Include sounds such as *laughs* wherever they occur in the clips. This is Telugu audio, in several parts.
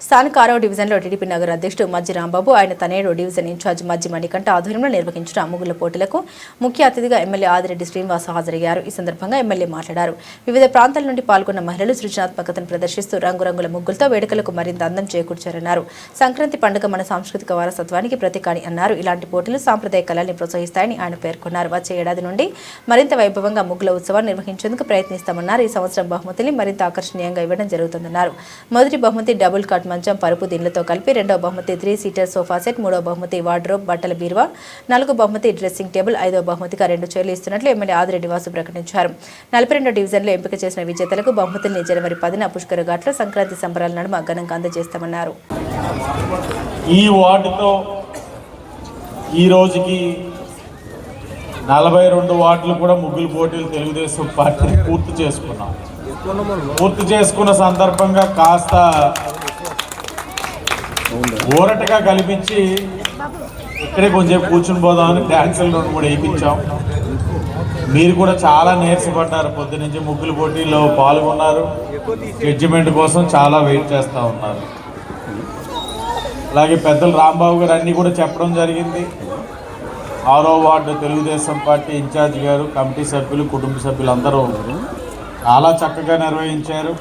స్థానిక ఆరో డివిజన్లో టీడీపీ నగర అధ్యక్షుడు మజ్జి రాంబాబు ఆయన తనేడు డివిజన్ ఇన్ఛార్జ్ మజ్జి మణికంఠ ఆధ్వర్యంలో నిర్వహించిన ముగ్గుల పోటీలకు ముఖ్య అతిథిగా ఎమ్మెల్యే ఆదిరెడ్డి శ్రీనివాస హాజరయ్యారు. ఈ సందర్భంగా ఎమ్మెల్యే మాట్లాడారు. వివిధ ప్రాంతాల నుండి పాల్గొన్న మహిళలు సృజనాత్మకతను ప్రదర్శిస్తూ రంగురంగుల ముగ్గులతో వేడుకలకు మరింత అందం చేకూర్చారన్నారు. సంక్రాంతి పండుగ మన సాంస్కృతిక వారసత్వానికి ప్రతీకాని అన్నారు. ఇలాంటి పోటీలు సాంప్రదాయ కళల్ని ప్రోత్సహిస్తాయని ఆయన పేర్కొన్నారు. వచ్చే ఏడాది నుండి మరింత వైభవంగా ముగ్గుల ఉత్సవాన్ని నిర్వహించేందుకు ప్రయత్నిస్తామన్నారు. ఈ సంవత్సరం బహుమతిని మరింత ఆకర్షణీయంగా ఇవ్వడం జరుగుతుందన్నారు. మొదటి బహుమతి డబుల్ కట్ మంచం పరుపు దిండ్లతో కలిపి రెండో బహుమతి త్రీ సీటర్ సోఫా సెట్ మూడో బహుమతి వార్డ్రోబ్ బట్టల బీరువా నాలుగో బహుమతి డ్రెస్సింగ్ టేబుల్ ఐదో బహుమతిగా రెండు చైర్లు ఇస్తున్నట్లు ఎమ్మెల్యే ఆదిరెడ్డి వాసు ప్రకటించారు. నలభై రెండో డివిజన్లో ఎంపిక చేసిన విజేతలకు బహుమతుల్ని జనవరి పదిన పుష్కర ఘాట్లో సంక్రాంతి సంబరాల నడుమ ఘనంగా అందజేస్తామన్నారు. ఈ వార్డుతో ఈ రోజుకి నలభై రెండు వార్డులు కూడా ముగ్గులు పోటీలు తెలుగుదేశం పార్టీ పూర్తి చేసుకున్నాం. పూర్తి చేసుకున్న సందర్భంగా కాస్త ఊరటగా కల్పించి ఇక్కడే కొంచెం కూర్చుని పోదామని డ్యాన్సులు రెండు మూడు వేయించాం. మీరు కూడా చాలా నీరసపడ్డారు. పొద్దు నుంచి ముగ్గులు పోటీల్లో పాల్గొన్నారు. జడ్జిమెంట్ కోసం చాలా వెయిట్ చేస్తూ ఉన్నారు. అలాగే పెద్దలు రాంబాబు గారు అన్నీ కూడా చెప్పడం జరిగింది. ఆరో వార్డు తెలుగుదేశం పార్టీ ఇన్ఛార్జ్ గారు కమిటీ సభ్యులు కుటుంబ సభ్యులు అందరూ చాలా చక్కగా నిర్వహించారు.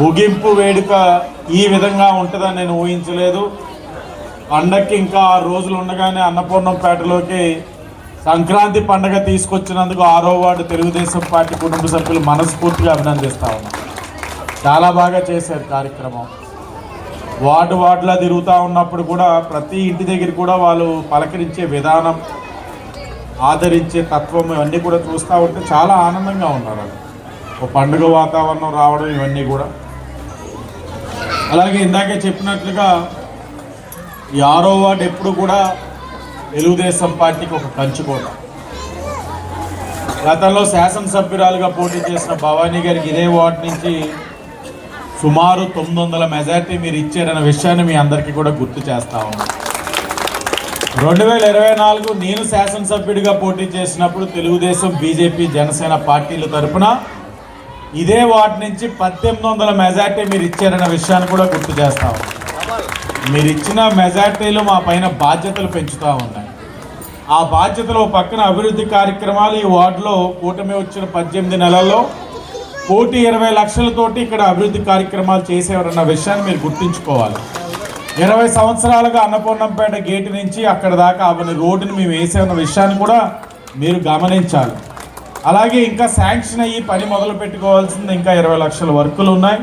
ముగింపు వేడుక ఈ విధంగా ఉంటుందని నేను ఊహించలేదు. పండక్కి ఇంకా ఆరు రోజులు ఉండగానే అన్నపూర్ణంపేటలోకి సంక్రాంతి పండగ తీసుకొచ్చినందుకు ఆరో వార్డు తెలుగుదేశం పార్టీ కుటుంబ సభ్యులు మనస్ఫూర్తిగా అభినందిస్తా ఉన్నాం. చాలా బాగా చేశారు కార్యక్రమం. వార్డు వార్డులా తిరుగుతూ ఉన్నప్పుడు కూడా ప్రతి ఇంటి దగ్గర కూడా వాళ్ళు పలకరించే విధానం ఆదరించే తత్వం ఇవన్నీ కూడా చూస్తూ ఉంటే చాలా ఆనందంగా ఉన్నారు వాళ్ళు. ఒక పండుగ వాతావరణం రావడం ఇవన్నీ కూడా. అలాగే ఇందాకే చెప్పినట్లుగా ఈ ఆరో వార్డు ఎప్పుడు కూడా తెలుగుదేశం పార్టీకి ఒక కంచుకోట గతంలో శాసనసభ్యురాలుగా పోటీ చేసిన భవానీ గారికి ఇదే వార్డు నుంచి సుమారు తొమ్మిది వందల మెజార్టీ మీరు ఇచ్చారన్న విషయాన్ని మీ అందరికీ కూడా గుర్తు చేస్తా ఉన్నాను. రెండు వేల ఇరవై నాలుగు నేను శాసనసభ్యుడిగా పోటీ చేసినప్పుడు తెలుగుదేశం బీజేపీ జనసేన పార్టీల తరపున ఇదే వార్డు నుంచి పద్దెనిమిది వందల మెజార్టీ మీరు ఇచ్చారన్న విషయాన్ని కూడా గుర్తు చేస్తా మీరు ఇచ్చిన మెజార్టీలు మా పైన బాధ్యతలు పెంచుతూ ఉన్నాయి. ఆ బాధ్యతలు పక్కన అభివృద్ధి కార్యక్రమాలు ఈ వార్డులో కూటమి వచ్చిన పద్దెనిమిది నెలల్లో కోటి ఇరవై లక్షలతోటి ఇక్కడ అభివృద్ధి కార్యక్రమాలు చేసేవారన్న విషయాన్ని మీరు గుర్తుంచుకోవాలి. ఇరవై సంవత్సరాలుగా అన్నపూర్ణంపేట గేటు నుంచి అక్కడ దాకా అవన్నీ రోడ్డుని మేము వేసేన్న విషయాన్ని కూడా మీరు గమనించాలి. అలాగే ఇంకా శాంక్షన్ అయ్యి పని మొదలు పెట్టుకోవాల్సింది ఇంకా ఇరవై లక్షల వర్కులు ఉన్నాయి.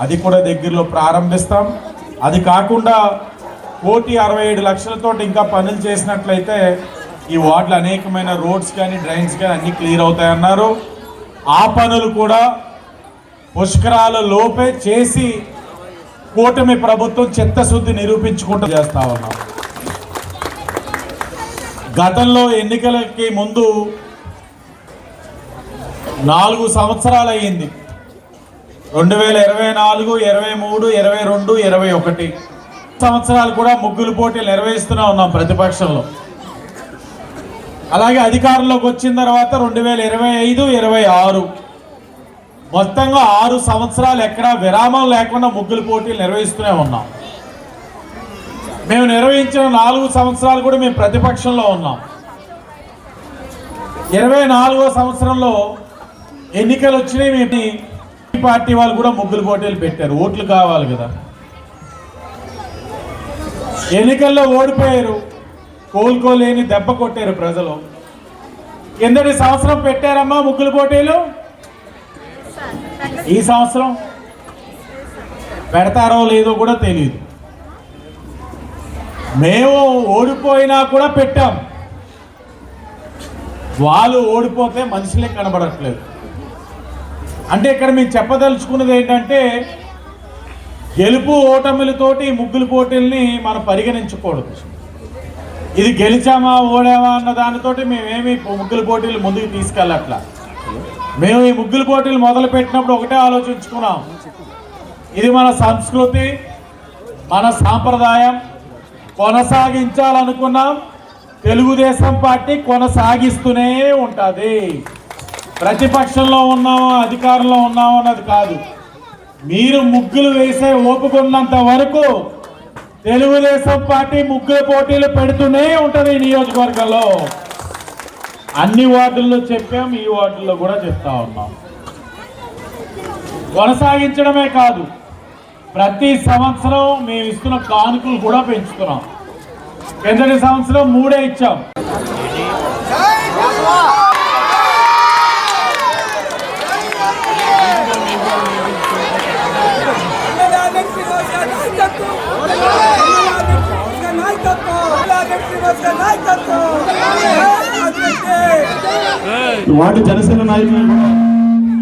అది కూడా దగ్గరలో ప్రారంభిస్తాం. అది కాకుండా కోటి అరవై ఏడు లక్షలతో ఇంకా పనులు చేసినట్లయితే ఈ వార్డులు అనేకమైన రోడ్స్ కానీ డ్రైన్స్ కానీ అన్నీ క్లియర్ అవుతాయన్నారు. ఆ పనులు కూడా పుష్కరాల లోపే చేసి కూటమి ప్రభుత్వం చిత్తశుద్ధి నిరూపించుకుంటూ చేస్తా ఉన్నాం. గతంలో ఎన్నికలకి ముందు నాలుగు సంవత్సరాలు అయ్యింది రెండు వేల ఇరవై నాలుగు ఇరవై మూడు ఇరవై రెండు ఇరవై ఒకటి. సంవత్సరాలు కూడా ముగ్గులు పోటీలు నిర్వహిస్తూనే ఉన్నాం ప్రతిపక్షంలో. అలాగే అధికారంలోకి వచ్చిన తర్వాత రెండు వేల ఇరవై ఐదు ఇరవై ఆరు. మొత్తంగా ఆరు సంవత్సరాలు ఎక్కడా విరామం లేకుండా ముగ్గులు పోటీలు నిర్వహిస్తూనే ఉన్నాం. మేము నిర్వహించిన నాలుగు సంవత్సరాలు కూడా మేము ప్రతిపక్షంలో ఉన్నాం. ఇరవై నాలుగో సంవత్సరంలో ఎన్నికలు వచ్చినాయి మేము ఈ పార్టీ వాళ్ళు కూడా ముగ్గులు పోటీలు పెట్టారు. ఓట్లు కావాలి కదా. ఎన్నికల్లో ఓడిపోయారు. కోలుకోలేని దెబ్బ కొట్టారు ప్రజలు. కిందటి సంవత్సరం పెట్టారమ్మా ముగ్గులు పోటీలు? ఈ సంవత్సరం? పెడతారో లేదో కూడా తెలియదు మేము ఓడిపోయినా కూడా పెట్టాం. వాళ్ళు ఓడిపోతే మనుషులే కనబడట్లేదు. అంటే ఇక్కడ మేము చెప్పదలుచుకున్నది ఏంటంటే గెలుపు ఓటమిలతోటి ముగ్గులు పోటీల్ని మనం పరిగణించకూడదు. ఇది గెలిచామా ఓడామా అన్న దానితోటి మేమేమి ముగ్గులు పోటీలు ముందుకు తీసుకెళ్ళట్లా. మేము ఈ ముగ్గులు పోటీలు మొదలు పెట్టినప్పుడు ఒకటే ఆలోచించుకున్నాం. ఇది మన సంస్కృతి మన సాంప్రదాయం. కొనసాగించాలనుకున్నాం. తెలుగుదేశం పార్టీ కొనసాగిస్తూనే ఉంటుంది. ప్రతిపక్షంలో ఉన్నామో అధికారంలో ఉన్నామో అన్నది కాదు. మీరు ముగ్గులు వేసే ఓపుకున్నంత వరకు తెలుగుదేశం పార్టీ ముగ్గుల పోటీలు పెడుతూనే ఉంటుంది ఈ నియోజకవర్గంలో. అన్ని వార్డుల్లో చెప్పాం ఈ వార్డుల్లో కూడా చెప్తా ఉన్నాం. కొనసాగించడమే కాదు ప్రతి సంవత్సరం మేము ఇస్తున్న కానుకలు కూడా పెంచుతున్నాం. కిందటి సంవత్సరం మూడే ఇచ్చాం. వాటి జనసేన నాయకులను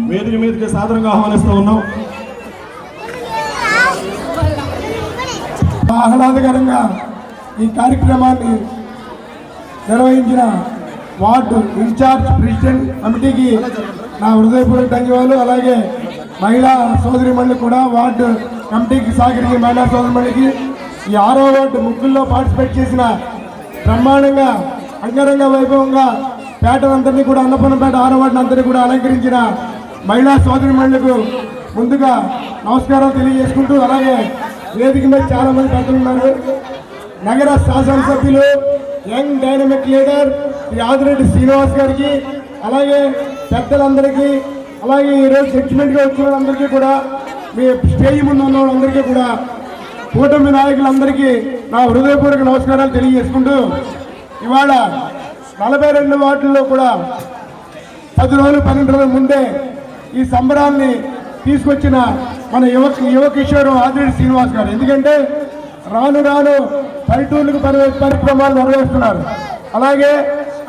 వేదిక మీదకి సాధారణంగా ఆహ్వానిస్తూ ఉన్నాం. ఆహ్లాదకరంగా ఈ కార్యక్రమాన్ని నిర్వహించిన వార్డు ఇన్ఛార్జ్ ప్రెసిడెంట్ కమిటీకి నా హృదయపూర్వక ధన్యవాదాలు. అలాగే మహిళా సోదరిమణులు కూడా వార్డు కమిటీకి సహకరించిన మహిళా సోదరిమణులకి ఈ ఆరో వార్డు ముగ్గుల్లో పార్టిసిపేట్ చేసిన బ్రహ్మాండంగా అంగరంగ వైభవంగా పేటనందరినీ కూడా అన్నపూర్ణపేట ఆరో అందరినీ కూడా అలంకరించిన మహిళా సోదరిమణులకు ముందుగా నమస్కారం తెలియజేసుకుంటూ అలాగే వేదిక మీద చాలా మంది పెద్దలు ఉన్నారు. నగర శాసనసభ్యులు young dynamic leader Shri Adireddy Srinivas గారికి అలాగే పెద్దలందరికీ అలాగే ఈరోజు జడ్జిమెంట్గా వచ్చిన వాళ్ళందరికీ కూడా మీ స్టేజ్ ముందు ఉన్న వాళ్ళందరికీ కూడా కూటమి నాయకులందరికీ నా హృదయపూర్వక నమస్కారాలు తెలియజేసుకుంటూ ఇవాళ నలభై రెండు వార్డుల్లో కూడా పది రోజులు పన్నెండు రోజుల ముందే ఈ సంబరాన్ని తీసుకొచ్చిన మన యువ యువకిషోరు ఆదిరెడ్డి శ్రీనివాస్ గారు. ఎందుకంటే రాను రాను పల్లెటూర్లకు పరి కార్యక్రమాలు నెరవేరుస్తున్నారు. అలాగే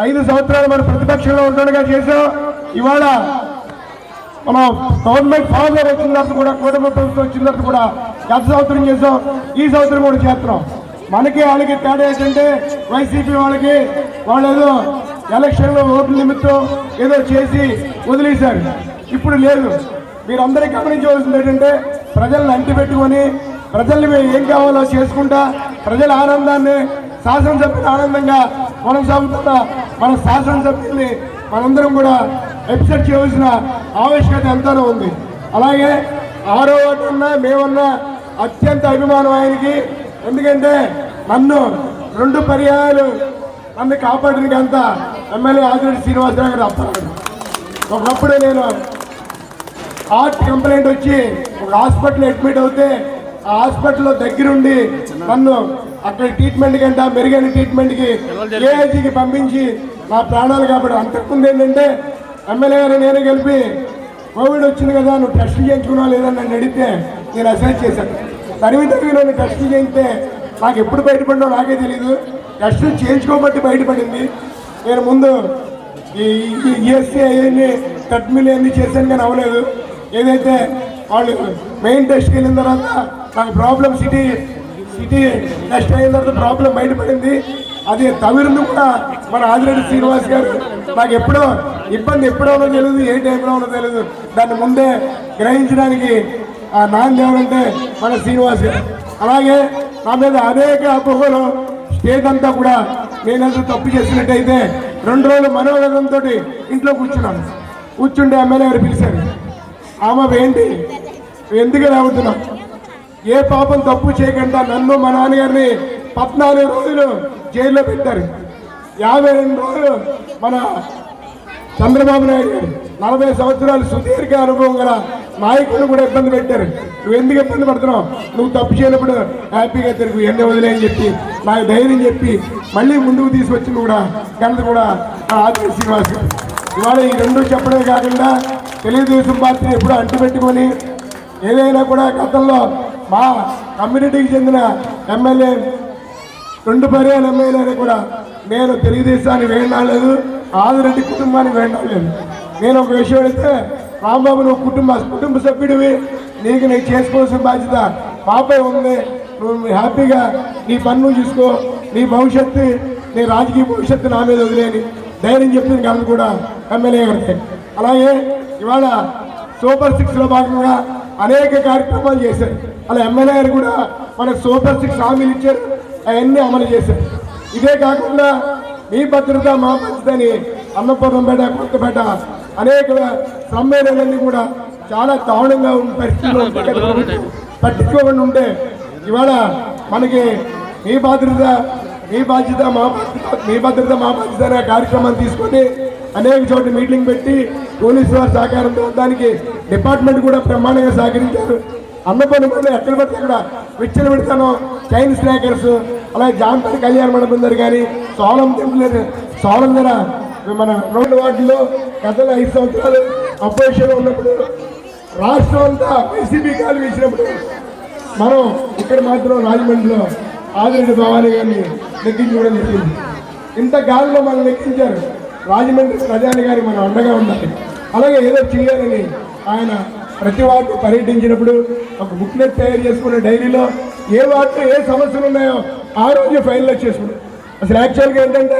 ఐదు సంవత్సరాలు మన ప్రతిపక్షంలో ఉండగా చేసాం ఇవాళ మనం గవర్నమెంట్ ఫాదర్ వచ్చిన తర్వాత కూడా కూటమి ప్రభుత్వం వచ్చిన తర్వాత కూడా గత సంవత్సరం చేసాం ఈ సంవత్సరం కూడా చేస్తున్నాం. మనకి వాళ్ళకి తేడా ఏంటంటే వైసీపీ వాళ్ళకి వాళ్ళు ఏదో ఎలక్షన్లో ఓట్ల నిమిత్తం ఏదో చేసి వదిలేశారు. ఇప్పుడు లేదు. మీరందరూ గమనించవలసింది ఏంటంటే ప్రజలను అంటిపెట్టుకొని ప్రజల్ని మేము ఏం కావాలో చేసుకుంటా ప్రజల ఆనందాన్ని శాసనసభ్యుల ఆనందంగా కొనసాగుతున్న మన శాసనసభ్యుల్ని మనందరం కూడా ఎపిసెట్ చేయవలసిన ఆవశ్యకత ఎంతనో ఉంది. అలాగే ఆరో వాటి ఉన్నా మేమన్నా అత్యంత అభిమానం ఆయనకి. ఎందుకంటే నన్ను రెండు పర్యాయాలు నన్ను కాపాడిన అంత ఎమ్మెల్యే ఆదిరెడ్డి శ్రీనివాసరావు గారు అప్పారు ఒకప్పుడు నేను హార్ట్ కంప్లైంట్ వచ్చి ఒక హాస్పిటల్ అడ్మిట్ అవుతే ఆ హాస్పిటల్లో దగ్గరుండి నన్ను అక్కడ ట్రీట్మెంట్ కంటే మెరుగైన ట్రీట్మెంట్కి ఏఐజీకి పంపించి నా ప్రాణాలు కాబట్టి అంతకుముందు ఏంటంటే ఎమ్మెల్యే గారు నేను కలిపి కోవిడ్ వచ్చింది కదా నువ్వు టెస్ట్ చేయించుకున్నావు లేదని నన్ను అడిగితే నేను అసెస్ చేశాను. తరివి టెస్ట్ చేయితే నాకు ఎప్పుడు బయటపడినో నాకే తెలియదు టెస్ట్ చేయించుకోబట్టి బయటపడింది. నేను ముందు ఈ ఈఎస్సీ అవన్నీ టెట్మిల్ అన్నీ చేశాను కానీ అవ్వలేదు. ఏదైతే వాళ్ళు మెయిన్ టెస్ట్కి వెళ్ళిన తర్వాత నాకు ప్రాబ్లం సిటీ సిటీ టెస్ట్ అయిన తర్వాత ప్రాబ్లం బయటపడింది. అది తమిళను కూడా మన ఆదిరెడ్డి శ్రీనివాస్ గారు నాకు ఎప్పుడో ఇబ్బంది ఎప్పుడో తెలియదు ఏ టైంలో ఉన్నదో తెలియదు దాన్ని ముందే గ్రహించడానికి ఆ నాన్న ఎవరంటే మన శ్రీనివాస్ గారు. అలాగే నా మీద అనేక అపోహలు స్టేట్ అంతా కూడా నేనంతా తప్పు చేసినట్టయితే రెండు రోజులు మనోవేదంతో ఇంట్లో కూర్చున్నాను కూర్చుంటే ఎమ్మెల్యే గారు పిలిచారు. ఆమె ఏంటి ఎందుకు రావుతున్నాం ఏ పాపం తప్పు చేయకుండా నన్ను మా నాన్నగారిని పద్నాలుగు రోజులు జైల్లో పెట్టారు. యాభై రెండు రోజులు మన చంద్రబాబు నాయుడు గారు నలభై సంవత్సరాలు సుదీర్ఘ అనుభవం గల నాయకులు కూడా ఇబ్బంది పెట్టారు. నువ్వు ఎందుకు ఇబ్బంది పడుతున్నావు? నువ్వు తప్పు చేయనప్పుడు హ్యాపీగా తిరుగు. ఎన్ని వదిలే అని చెప్పి నాకు ధైర్యం చెప్పి మళ్ళీ ముందుకు తీసుకొచ్చింది కూడా ఘనత కూడా ఆదిత్య శ్రీనివాస్ గారు. ఇవాళ ఈ రెండు చెప్పడమే కాకుండా తెలుగుదేశం పార్టీని ఎప్పుడు అంటుపెట్టుకొని ఏదైనా కూడా గతంలో మా కమ్యూనిటీకి చెందిన ఎమ్మెల్యే రెండు పర్యాల ఎమ్మెల్యేలు కూడా నేను తెలుగుదేశాన్ని లేదు ఆదిరెడ్డి కుటుంబాన్ని లేదు. నేను ఒక విషయం అయితే రాంబాబు నువ్వు కుటుంబ కుటుంబ సభ్యుడివి. నీకు నీకు చేసుకోవాల్సిన బాధ్యత పాపే ఉంది. నువ్వు హ్యాపీగా నీ పన్ను చూసుకో. నీ భవిష్యత్తు నీ రాజకీయ భవిష్యత్తు నా మీద వదిలేని ధైర్యం చెప్పింది కాదు కూడా ఎమ్మెల్యే గారికి అలాగే ఇవాళ సూపర్ సిక్స్లో భాగంగా అనేక కార్యక్రమాలు చేశారు. అలా ఎమ్మెల్యే గారు కూడా మన సూపర్ సిక్స్ హామీలు ఇచ్చారు. అవన్నీ అమలు చేశారు. ఇదే కాకుండా మీ భద్రత మా భద్రత అని అన్నపూర్ణంపేట కొత్తపేట అనేక సమ్మేళనాలన్నీ కూడా చాలా దారుణంగా ఉన్న పరిస్థితిలో *laughs* గత పట్టించుకోకుండా ఉంటే ఇవాళ మనకి మీ భద్రత మీ బాధ్యత మా మీ భద్రత మా బాధ్యత అనే కార్యక్రమాన్ని తీసుకొని అనేక చోట్ల మీటింగ్ పెట్టి పోలీసు వారి సహకారంతో దానికి డిపార్ట్మెంట్ కూడా బ్రహ్మాండంగా సహకరించారు. అన్నపల్లి కూడా ఎక్కడ పడితే అక్కడ విచ్చలు పెడతాను చైన్ స్నాకర్స్ అలాగే జాంపల్లి కళ్యాణ మండపం దగ్గర కానీ సోలం టెంపుల్ సోలం దగ్గర మన రెండు వాటిలో గతంలో ఐదు సంవత్సరాలు అపోజిషన్ ఉన్నప్పుడు రాష్ట్రం అంతా వైసీపీ కాలు వేసినప్పుడు మనం ఇక్కడ మాత్రం రాజమండ్రిలో ఆదిరెడ్డి భవానీ గారిని లెక్కించుకోవడం జరిగింది. ఇంత గాలిలో మనం లెక్కించారు. రాజమండ్రి ప్రజాని గారి మనం అండగా ఉండాలి. అలాగే ఏదో చేయాలని ఆయన ప్రతి వార్డు పర్యటించినప్పుడు ఒక బుక్లెట్ తయారు చేసుకున్న డైరీలో ఏ వార్డులో ఏ సమస్యలు ఉన్నాయో ఆ రోజు ఫైనలైజ్ చేసుకున్నాం. అసలు యాక్చువల్గా ఏంటంటే